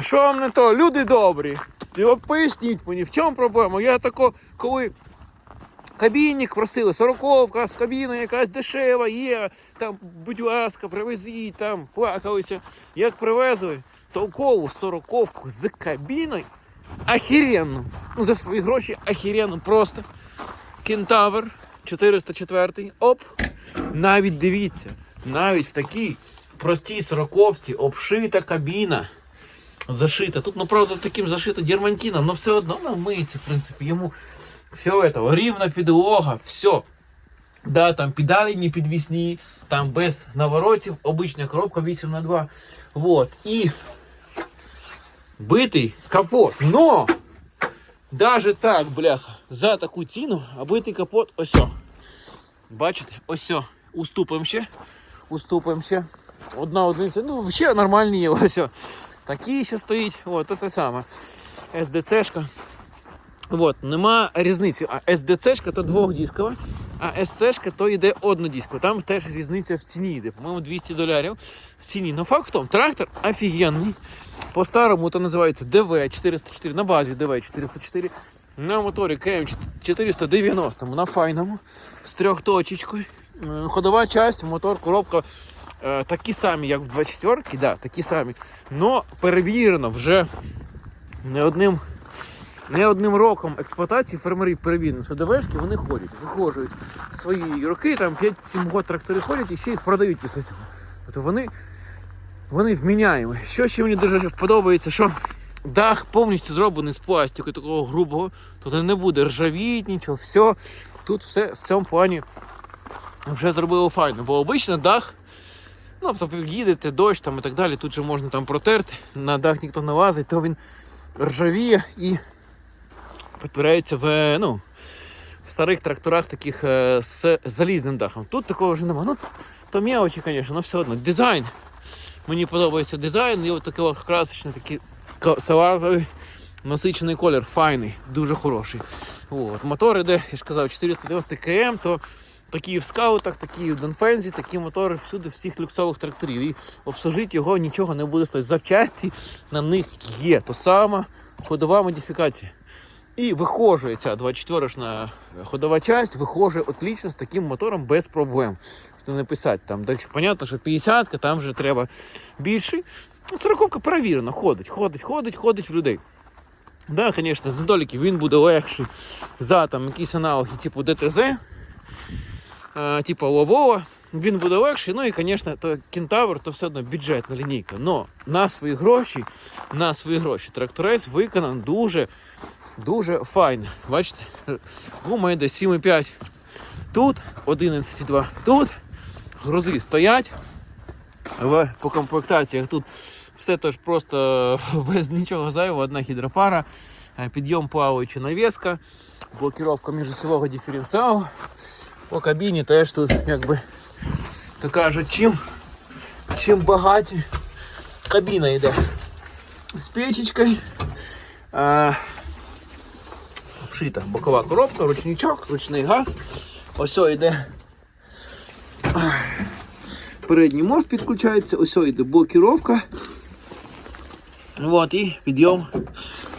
Що вам не то? Люди добрі. От поясніть мені, в чому проблема? Я тако, коли кабінник просили, сороковка з кабіною якась дешева є, там, будь ласка, привезіть, там, плакалися. Як привезли толкову сороковку з кабіною, ахіренну. Ну, за свої гроші ахіренну просто. Кентавр 404. Оп. Навіть дивіться, навіть в такій простій сороковці обшита кабіна. Зашита. Тут, ну, правда, таким зашита дермантином, но все одно вона миється, в принципі, йому все это, рівна підлога, все. Да, там педалі не підвісні, там без наворотів, обична коробка 8 на 2 Вот. І битий капот. Но! Даже так, бляха, за таку ціну, а битий капот ось. Бачите? Ось. Уступимо ще. Уступимо ще. Одна одиниця. Ну, ще нормальні є. Ось. О. Такий ще стоїть. Це те саме. СДЦшка. От, нема різниці. А SDC-шка то двохдискова, а SC-шка то йде однодискова. Там теж різниця в ціні йде. По-моєму, 200 доларів в ціні. Но факт в тому, трактор офігенний. По-старому то називається DV404 на базі DV404. На моторі КМ490 на файному з трьохточечкою. Ходова часть, мотор, коробка такі самі, як в 24 да, такі самі. Но перевірено вже не одним не одним роком експлуатації фермерів перевірено, що ДВшки вони ходять, виходжують свої роки, там 5-7 років трактори ходять і ще їх продають після цього. Тобто вони, вони вміняємо. Що ще мені дуже подобається, що дах повністю зроблений з пластику такого грубого, тобто не буде ржавіть, нічого, все. Тут все в цьому плані вже зробили файно. Бо обично дах, ну тобто їдете, дощ там і так далі, тут же можна там протерти, на дах ніхто не лазить, то він ржавіє і перетворяється в, ну, в старих тракторах таких е, з залізним дахом. Тут такого вже немає. Ну, то м'ячі, звісно, але все одно. Дизайн. Мені подобається дизайн, і от такий красочний, такий салатовий, насичений колір, файний, дуже хороший. От. Мотор іде, я ж казав, 490 км, то такі в скаутах, такі в Донфензі, такі мотори всюди, всіх люксових тракторів. І обслужити його нічого не буде стоїти. Запчасті на них є. То сама ходова модифікація. І вихожує ця 24-шна ходова часть, вихожує отлично з таким мотором без проблем. Що не писати там. Так, понятно, що 50-ка, там вже треба більший. 40-ка перевірена, ходить, ходить, ходить, ходить в людей. Да, звісно, з недоліків він буде легший за там якісь аналоги, типу ДТЗ, типу Ловова. Він буде легший, ну і, звісно, то кентавр то все одно бюджетна лінійка. Но на свої гроші, на свої гроші тракторець виконаний дуже Дуже файно. Бачите? Гума йде 7,5. Тут 11,2. Тут грузи стоять. По комплектаціях тут все теж просто без нічого зайвого, одна гідропара, е, підйом плаваюча навіска, блокировка міжосьового диференціалу. По кабіні теж тут якби то кажуть, чим, чим багаті. Кабіна йде з печечкою. Е, вшита бокова коробка, ручничок, ручний газ. Ось йде передній мост підключається, ось йде блокіровка. Вот, і підйом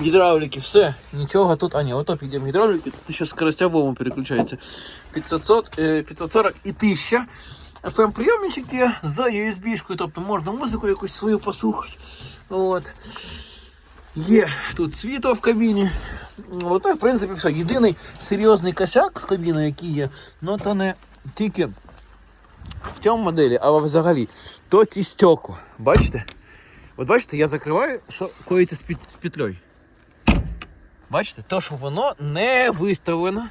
гідравліки. Все, нічого тут. А ні, ото підйом гідравліки, тут ще скоростя переключається. 500, е, 540 і 1000. FM прийомничок є з USB-шкою, тобто можна музику якусь свою послухати. От. Є тут світло в кабіні. Ото, в принципі, все. Єдиний серйозний косяк з кабіни, який є, ну то не тільки в цьому моделі, а взагалі, то ці стекла. Бачите? От бачите, я закриваю, що коїться з петлею. Бачите, то, що воно не виставлено.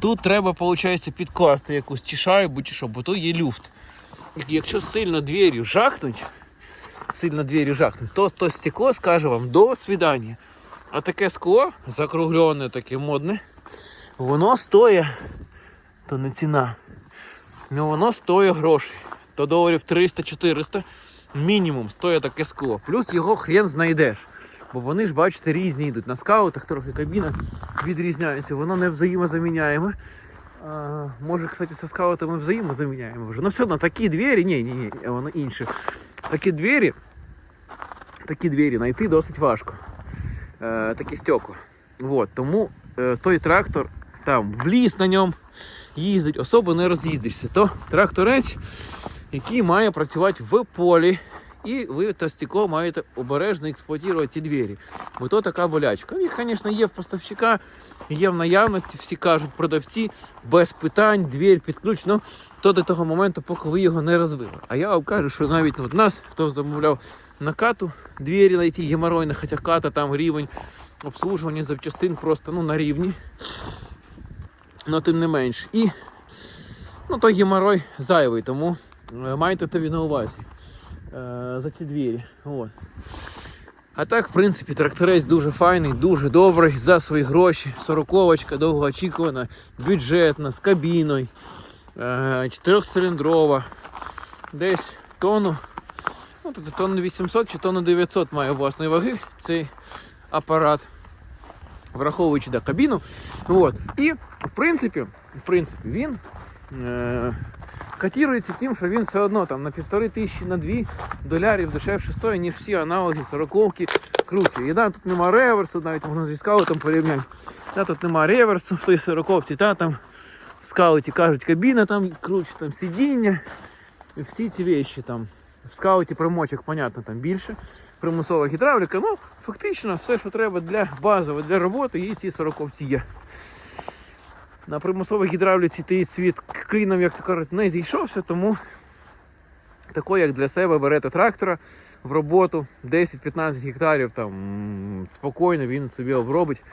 Тут треба, виходить, підкласти якусь чи шайбу, чи що, бо тут є люфт. Якщо сильно двері жахнуть, сильно двері жахнуть, то то стекло скаже вам до свидання. А таке скло, закруглене, таке модне, воно стоїть, то не ціна. Ну воно стоїть грошей. То доларів 300-400 мінімум стоїть таке скло. Плюс його хрен знайдеш. Бо вони ж, бачите, різні йдуть. На скаутах трохи кабіна відрізняється, воно не взаємозаміняємо. А, може, кстати, со скаутами взаємозаміняємо вже. Ну все одно такі двері, ні, ні, ні, воно інше. Такі двері такі двері знайти досить важко. Е, такі стекла. Вот, тому е, той трактор там в ліс на ньому їздить, особо не роз'їздишся. То тракторець, який має працювати в полі. І ви то стекло маєте обережно експлуатувати ті двері. Бо то така болячка. Їх, звісно, є в поставщика, є в наявності, всі кажуть, продавці без питань, двір під ключ. Ну, то до того моменту, поки ви його не розбили. А я вам кажу, що навіть от нас, хто замовляв на кату, двері знайти геморройно, хоча ката там рівень обслужування запчастин просто ну, на рівні. Ну, тим не менш. І ну, той геморрой зайвий, тому е, майте тобі на увазі за ці двері. От. А так, в принципі, тракторець дуже файний, дуже добрий за свої гроші. Сороковочка, довгоочікувана, бюджетна, з кабіною, е, чотирьохциліндрова, десь тонну, ну, тобто тонну 800 чи тонну 900 має власної ваги цей апарат, враховуючи да, кабіну. От. І в принципі, в принципі, він. Е, Котірується тим, що він все одно там на півтори тисячі на дві долярів дешевше стоїть, ніж всі аналоги сороковки круче. І тут нема реверсу, навіть можна зі скаутом порівняти. Да, тут нема реверсу в той сороковці, та там в скауті кажуть, кабіна там круче, там сидіння. І всі ці речі там. В скауті примочок, понятно, там більше. Примусова гідравліка. Ну, фактично, все, що треба для базової, для роботи, в цій сороковці є. На примусовій гідравліці той світ кліном, як то кажуть, не зійшовся, тому такої, як для себе берете трактора в роботу 10-15 гектарів, там спокійно він собі обробить.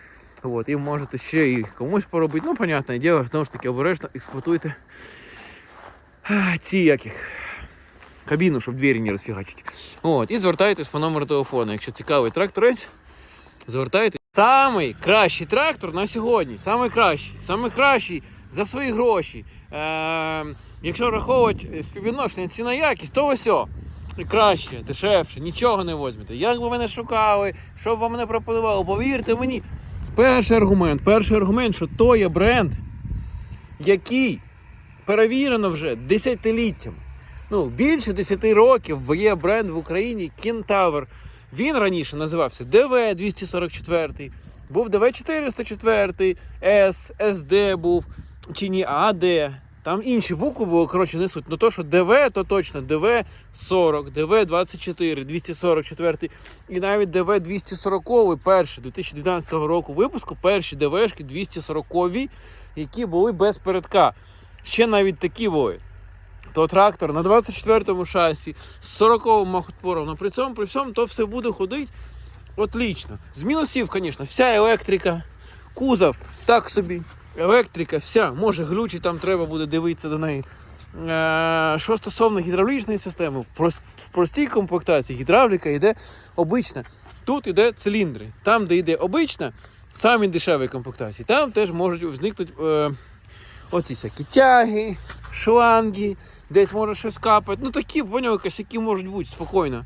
От, і можете ще і комусь поробити. Ну, понятне діло, знову ж таки, обережно експлуатуйте ці яких. Кабіну, щоб двері не розфігачити. От, і звертайтесь по номеру телефону. Якщо цікавий тракторець, звертайтесь. Самий кращий трактор на сьогодні. Самий кращий. Самий кращий за свої гроші. Е, якщо раховувати співвідношення ціна якість, то ось. Краще, дешевше, нічого не возьмете. Як би ви не шукали, що б вам не пропонували, повірте мені. Перший аргумент, перший аргумент, що то є бренд, який перевірено вже десятиліттями. Ну, більше 10 років, бо є бренд в Україні Кентавр. Він раніше називався ДВ-244, був ДВ-404, С, СД був, чи ні, АД. Там інші букви були, коротше, не суть. Ну то, що ДВ, то точно ДВ-40, ДВ-24, 244 і навіть ДВ-240, перший 2012 року випуску, перші ДВшки 240, які були без передка. Ще навіть такі були то трактор на 24-му шасі з 40-м махотвором, но при цьому, при всьому, то все буде ходити отлично. З мінусів, звісно, вся електрика, кузов, так собі, електрика, вся, може глючить, там треба буде дивитися до неї. Е, Що стосовно гідравлічної системи, в простій комплектації гідравліка йде обична. Тут йде циліндри. Там, де йде обична, самі дешеві комплектації, там теж можуть возникнути е, оці всякі тяги, шланги, десь може щось капати. Ну такі, поняли, косяки можуть бути спокійно.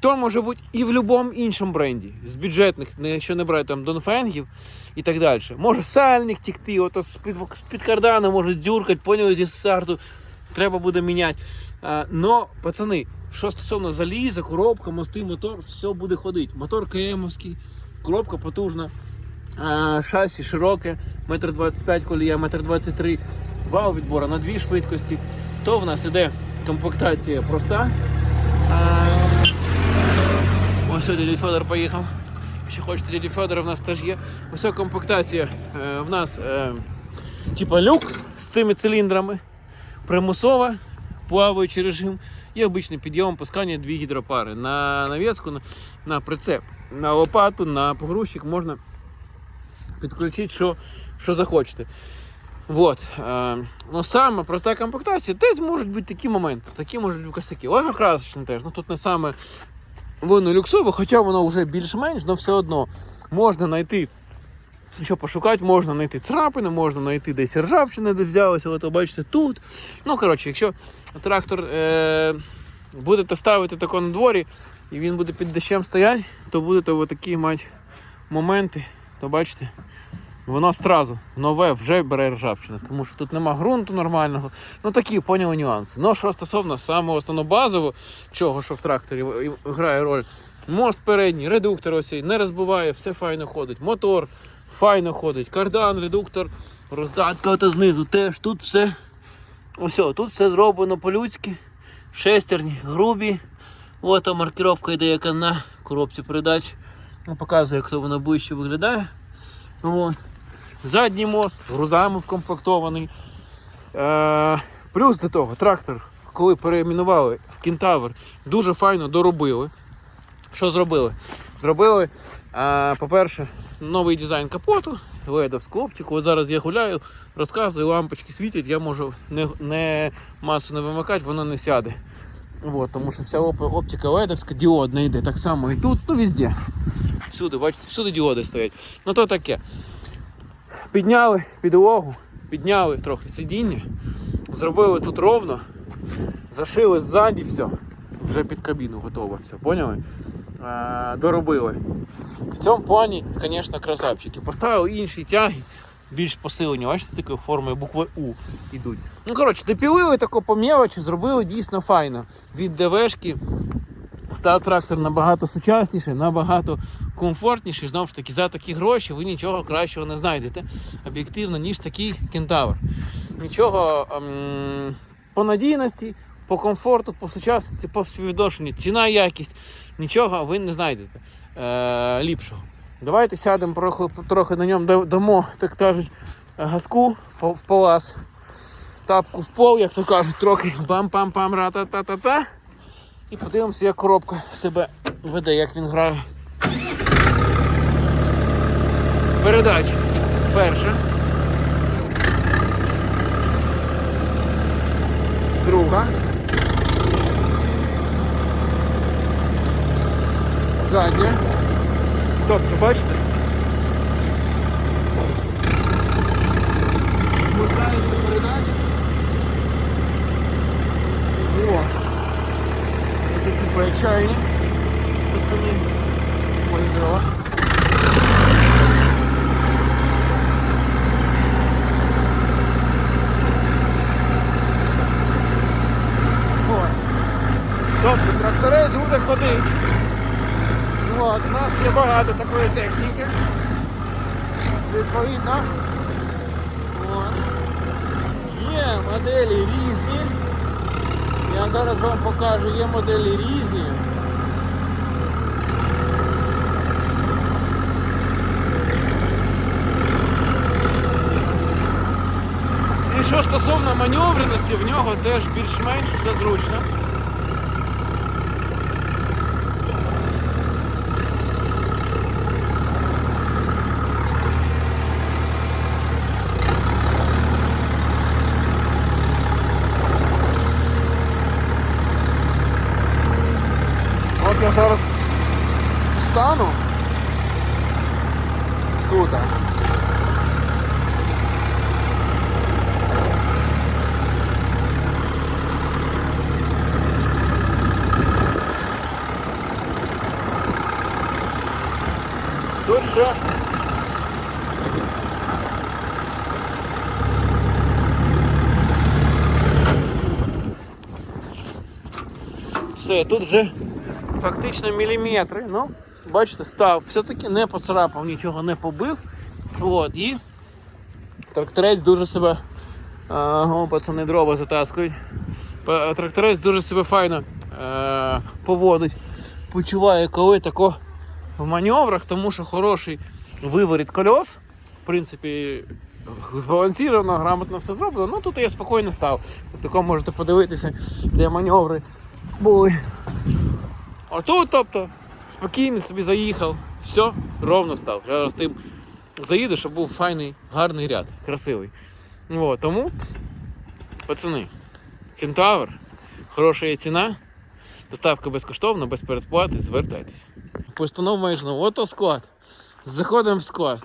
То може бути і в будь-якому іншому бренді, з бюджетних, якщо не брати там Донфенгів і так далі. Може сальник тікти, ото з-під, з-під кардана може дзюркать, поняли, зі старту. Треба буде міняти. Но, пацани, що стосовно заліза, коробка, мости, мотор, все буде ходити. Мотор КМовський, коробка потужна. Шасі широке, метр 25 колія, метр 23 вал відбора на дві швидкості. То в нас іде комплектація проста. Ось дядя Федор поїхав. Якщо хочете дяді Федора, в нас теж є. Ось комплектація е, в нас е, типа люкс з цими циліндрами, примусова, плаваючий режим і обичний підйом пускання дві гідропари. На нав'язку, на, на прицеп, на лопату, на погрузчик можна підключити, що, що захочете. Вот. Е, ну, саме проста комплектація, десь можуть бути такі моменти, такі можуть бути косяки. Легокрасочне теж. Ну тут не саме воно люксове, хоча воно вже більш-менш, але все одно можна знайти. Що пошукати, можна знайти царапини, можна знайти десь ржавчина, де взялося, от ви бачите тут. Ну, коротше, якщо трактор е- будете ставити тако на дворі і він буде під дощем стояти, то будете такі мати моменти, то бачите, воно одразу нове вже бере ржавчину, тому що тут нема ґрунту нормального. Ну такі поняли нюанси. Ну що стосовно самого основного базового, чого що в тракторі грає роль, Мост передній, редуктор ось не розбиває, все файно ходить. Мотор файно ходить. Кардан, редуктор, роздатка ото знизу. Теж тут все. Ось, тут все зроблено по-людськи. Шестерні, грубі. Ось там маркировка йде, яка на коробці передач. Ну, показує, як воно ближче виглядає. Вон. Задній мост, грузами вкомплектований. Е, плюс до того, трактор, коли переименували в Кентавр, дуже файно доробили. Що зробили? Зробили, е, по-перше, новий дизайн капоту, ледовську оптику. От зараз я гуляю, розказую, лампочки світять, я можу не, не масу не вимикати, воно не сяде. Вот, тому що вся оп- оптика ледовська, діодна йде. Так само і тут, ну везде. Всюди, бачите, всюди діоди стоять. Ну то таке. Підняли підлогу, підняли трохи сидіння, зробили тут ровно, зашили ззаді все. Вже під кабіну готово все, поняли? Е, доробили. В цьому плані, звісно, красавчики. Поставили інші тяги, більш посилені, бачите, такої форми букви У йдуть. Ну, коротше, допілили тако по зробили дійсно файно. Від ДВшки став трактор набагато сучасніший, набагато комфортніший. Знову ж таки, за такі гроші ви нічого кращого не знайдете об'єктивно, ніж такий кентавр. Нічого ем, по надійності, по комфорту, по сучасності, по співвідношенню, ціна, якість, нічого ви не знайдете е, ліпшого. Давайте сядемо трохи, трохи на ньому дамо, так кажуть, газку в палас, тапку в пол, як то кажуть, трохи бам-пам-пам, ра-та-та-та-та. І подивимося, як коробка себе веде, як він грає. Передача. Перша. Друга. Задня. Тобто, бачите? Вмикається передача. О. Такі поячайні. Пацани. Мої дрова. Тобто тракторець буде ходити. От, у нас є багато такої техніки. Відповідно. От. Є моделі різні. Я зараз вам покажу, є моделі різні. І що стосовно маневреності, в нього теж більш-менш все зручно. От я зараз стану тут. Тут ще все, тут вже фактично міліметри. Ну, бачите, став, все-таки не поцарапав, нічого не побив. От, і тракторець дуже себе. А, о, пацани дрова затаскують. Тракторець дуже себе файно е, поводить. Почуває, коли тако в маневрах, тому що хороший виворіт кольос. В принципі, збалансовано, грамотно все зроблено. Ну тут я спокійно став. Тако можете подивитися, де маневри були. А тут, тобто, спокійно собі заїхав, все, ровно став. Зараз тим заїду, щоб був файний, гарний ряд, красивий. От, тому, пацани, кентавр, хороша є ціна, доставка безкоштовна, без передплати, звертайтесь. Постанов майже ну, ото склад. Заходимо в склад.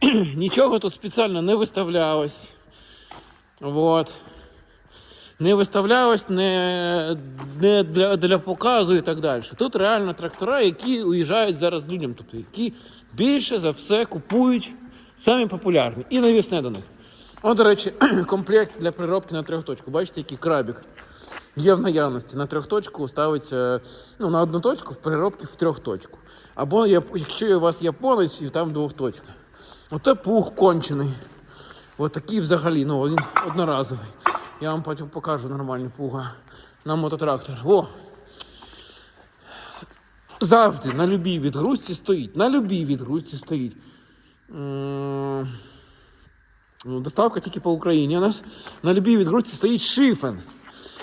Нічого тут спеціально не виставлялось. Вот не виставлялось не, не для, для показу і так далі. Тут реально трактора, які уїжджають зараз людям, тобто які більше за все купують самі популярні і навісне до них. От, до речі, комплект для приробки на трьохточку. Бачите, який крабік. є в наявності. На трьохточку ставиться ну, на одну точку в переробці в трьохточку. Або якщо у вас японець і там двохточка. Оце пух кончений. Ось такий взагалі, ну він одноразовий. Я вам потім покажу нормальні пуга на мототрактор. О! Завжди на любій відгрузці стоїть. На любій відгрузці стоїть. Ну, Доставка тільки по Україні. У нас на любій відгрузці стоїть шифен.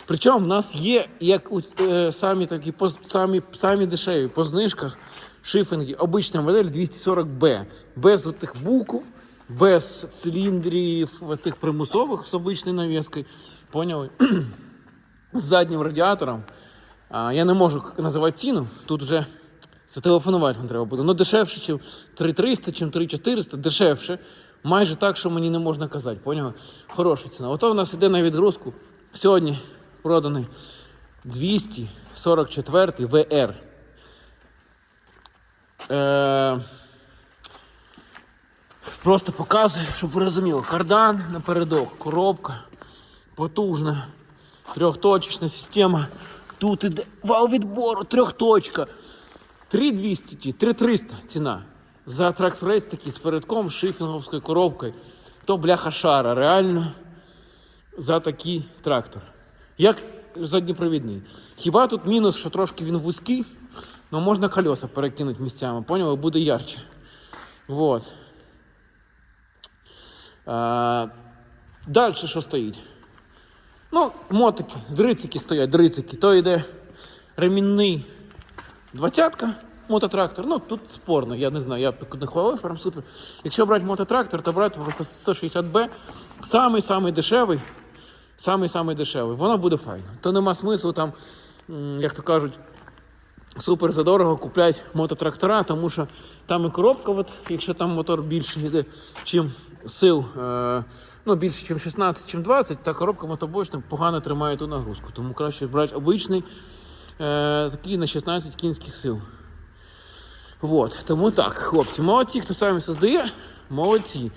Причому в нас є як у, е, самі такі по, самі, самі дешеві по знижках шифинги. Обична модель 240B. Без тих букв, без циліндрів тих примусових з обичною навіскою. Поняли? з заднім радіатором. А, я не можу називати ціну, тут вже зателефонувати вам треба буде. Ну, дешевше, ніж 3300, чим 3400, дешевше. Майже так, що мені не можна казати, поняли? Хороша ціна. Ото в нас іде на відгрузку. Сьогодні проданий 244 VR. Е, просто показую, щоб ви розуміли. Кардан напередок, коробка потужна. Трьохточечна система. Тут іде вал відбору, трьохточка. 3200, ті, 3300 ціна. За тракторець такий з передком, шифінговською коробкою. То бляха шара, реально за такий трактор. Як задніпровідний. Хіба тут мінус, що трошки він вузький, але можна колеса перекинути місцями, поняли? Буде ярче. Вот. А, далі що стоїть? Ну, мотики, дрицики стоять, дрицики. То йде ремінний двадцятка, мототрактор. Ну, тут спорно, я не знаю, я не хвалив, прям супер. Якщо брати мототрактор, то брати просто 160Б, самий-самий дешевий, самий-самий дешевий. Воно буде файно. То нема смислу там, як то кажуть, супер задорого купляти мототрактора, тому що там і коробка, от, якщо там мотор більше йде, чим сил, е, ну більше, ніж 16, чим 20, та коробка мотобочна погано тримає ту нагрузку. Тому краще брати обичний е, такий на 16 кінських сил. Вот. Тому так, хлопці, молодці, хто самі создає, молодці.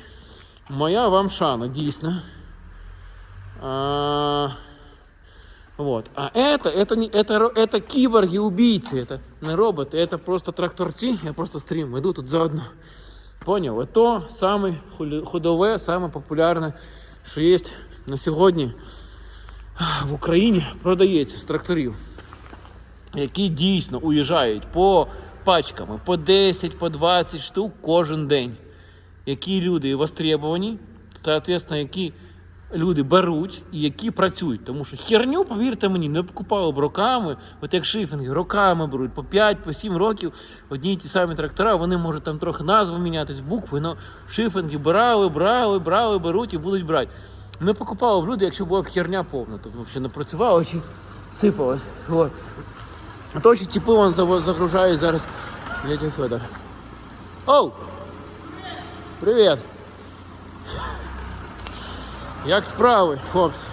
Моя вам шана, дійсно. А, вот. А это, это, не, это, ро- это киборги-убийцы, это не роботи, это просто тракторці, я просто стрім веду тут заодно. Поняв? То саме хулі- ходове, саме популярне, що є на сьогодні в Україні продається з тракторів, які дійсно уїжджають по пачками, по 10, по 20 штук кожен день. Які люди востребовані, соответственно, які люди беруть і які працюють. Тому що херню, повірте мені, не покупали б роками, от як шифінги, роками беруть по 5, по 7 років одні й ті самі трактора, вони можуть там трохи назви мінятись, букви, але шифінги брали, брали, брали, беруть і будуть брати. Не покупали б люди, якщо була б херня повна, тобто взагалі не працювало, чи сипалось. От. А то, що типи вон зав- загружають зараз дядя Федор. Оу! Привіт! Як справи, хлопці?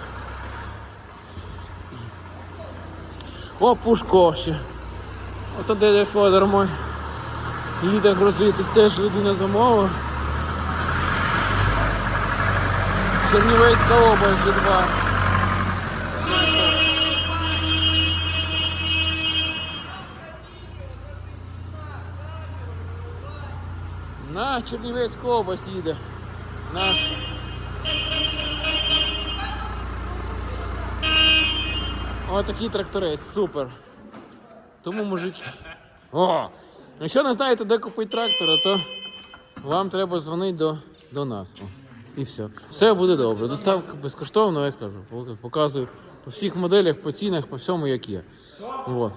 О, Пушко ще. Ото дядя Федор мой. Їде грузитись, теж людина замовила. Чернівецька область, два. На Чернівецьку область їде. Наш. Ось такий тракторець, супер. Тому мужики. О! Якщо не знаєте, де купити трактора, то вам треба дзвонити до, до нас. О, і все. Все буде добре. Доставка безкоштовна, я кажу. Показую по всіх моделях, по цінах, по всьому, як є. От.